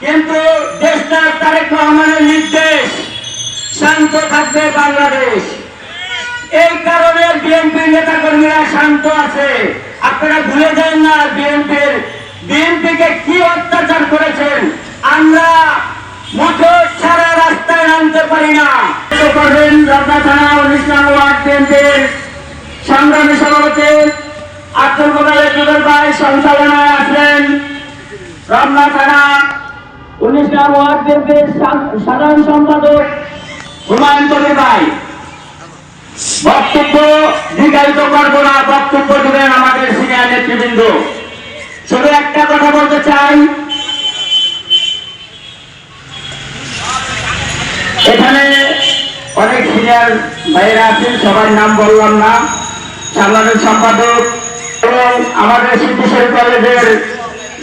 কিন্তু দেশটা তারেক রহমানের নির্দেশ শান্ত থাকবে বাংলাদেশ। এই কারণে বিএনপি নেতা কর্মীরা শান্ত আছে। আপনারা ভুলে যান না বিএনপির। বিএনপিকে কি অত্যাচার করেছেন? আমরা মোটর ছাড়া রাস্তায় নামতে পারি না। করবেন রত্না থানা উনিশ ওয়ার্ড বিএনপির সংগ্রামী সভাপতি আব্দুল জুবেল ভাই সঞ্চালনায় আছেন। রমনা থানা নম্বর ওয়ার্ড বিএনপির সাধারণ সম্পাদক হুমায়ুন কবির ভাই, বক্তব্য দীর্ঘায়িত করব না, বক্তব্য দেবেন আমাদের সিনিয়র নেতৃবৃন্দ। শুধু একটা কথা বলতে চাই। এখানে অনেক সিনিয়র ভাইয়েরা আছেন, সবার নাম বললাম না। সাংবাদিক সম্পাদক এবং আমাদের সিদ্ধেশ্বরী কলেজের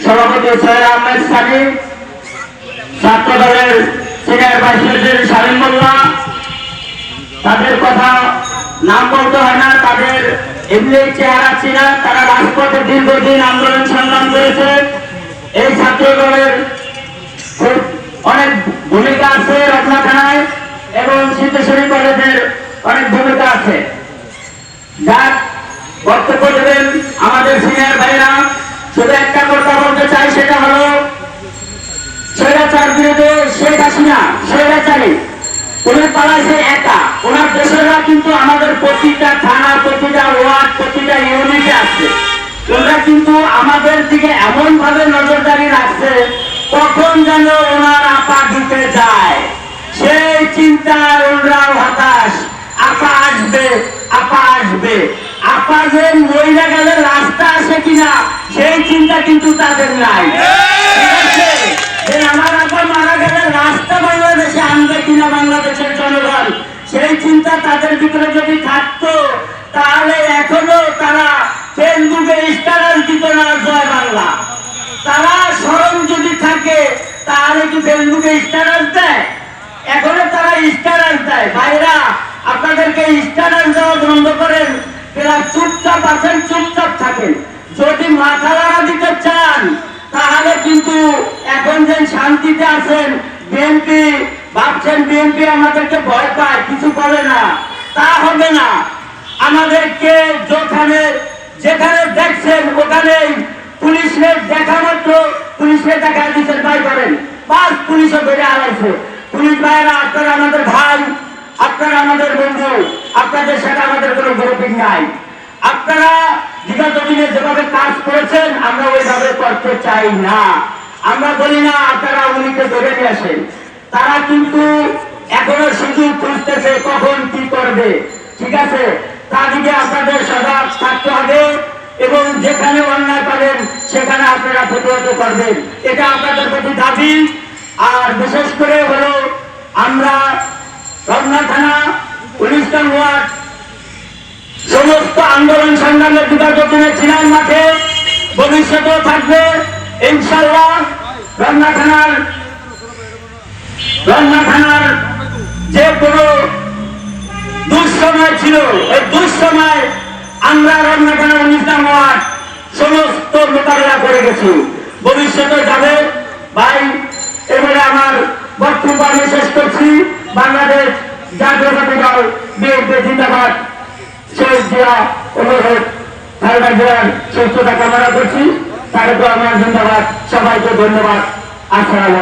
সভাপতি সৈয়দ আহমেদ সানি। ছাত্র দলের senior vice president Salim Molla. তাদের কথা নাম বলতে হয় না, তাদের এমনি চেহারা ছিল তারা রাজপথে দীর্ঘদিন আন্দোলন সংগ্রাম করেছে। এই ছাত্র দলের অনেক ভূমিকা আছে রত্না থানায় এবং সিদ্ধেশ্বরী কলেজের অনেক ভূমিকা আছে। যার বক্তব্য দেবেন আমাদের সিনিয়র ভাইরা। শুধু একটা কথা বলতে চাই, সেটা হলো স্বৈরাচার বিরুদ্ধে শেখ হাসিনা, স্বৈরাচারী। উনি পালাইছে একা। ওনার দেশেরা কিন্তু আমাদের প্রতিটা থানা, প্রতিটা ওয়ার্ড, প্রতিটা ইউনিটে আছে। ওরা কিন্তু আমাদের দিকে এমন ভাবে নজরদারি রাখছে, কখন যেন ওনার আপা ঢুকে যায়। সেই চিন্তায় ওনারাও হতাশ। আপা আসবে আপা আসবে। আপা যে মহিলা গেলে রাস্তা আসে কিনা, সেই চিন্তা কিন্তু তাদের নাই? যে আমার আপা মারা গেলে রাস্তা বাংলাদেশে আনবে কিনা বাংলাদেশের জনগণ? সেই চিন্তা তাদের ভিতরে যদি থাকতো, তাহলে এখনও তারা ফেসবুকে স্ট্যাটাস দিত না জয় বাংলা। তারা স্মরণ যদি থাকে, তাহলে কি ফেসবুকে স্ট্যাটাস দেয়? এখনও তারা স্ট্যাটাস দেয়। ভাইরা, আপনাদেরকে স্ট্যাটাস দেওয়া বন্ধ করেন, এরা চুপচাপ আছেন, চুপচাপ থাকেন। যদি মাথা দিতে চান তাহলে কিন্তু এখন যে শান্তিতে আছেন বিএনপি ভাবছেন বিএনপি আমাদেরকে ভয় পায়, কিছু করে না। তা হবে না। আমাদেরকে যেখানে যেখানে দেখছেন ওখানেই পুলিশের দেখা মাত্র পুলিশের দেখা দিচ্ছেন ভাই করেন পাঁচ পুলিশে বেড়ে আড়াইছে। পুলিশ ভাইয়েরা, আপনারা আমাদের ভাই, আপনারা আমাদের বন্ধু, আপনাদের সাথে আমাদের কোনো গ্রুপিং নাই। আপনারা বিগত যেভাবে কাজ করেছেন, আমরা ওইভাবে করতে চাই না। আমরা বলি না, আপনারা উনিকে ধরে নিয়ে তারা কিন্তু এখনও সুযোগ খুঁজতেছে, কখন কি করবে। ঠিক আছে? তাদিকে আপনাদের সজাগ থাকতে হবে এবং যেখানে অন্যায় পাবেন, সেখানে আপনারা প্রতিহত করবেন। এটা আপনাদের প্রতি দাবি। আর বিশেষ করে হলো আমরা রমনা থানা উনিশতম ওয়ার্ড সমস্ত আন্দোলন সংগ্রামের বিগত দিনে ছিলেন মাঠে ভবিষ্যতেও থাকবে ইনশাল্লাহ রমনা থানার যে কোনো দুঃসময় ছিল, এই দুঃসময় আমরা থানা উনিশতম ওয়ার্ড সমস্ত মোকাবেলা করে গেছি। ভবিষ্যতে যাবে। ভাই, এবারে আমার বক্তব্য আমি শেষ করছি। বাংলাদেশ জাতীয়তাবাদী দল, বিএনপি, জিন্দাবাদ। সুস্থতা কামনা করছি। তারপর আমার ধন্যবাদ সবাইকে ধন্যবাদ। আসসালামু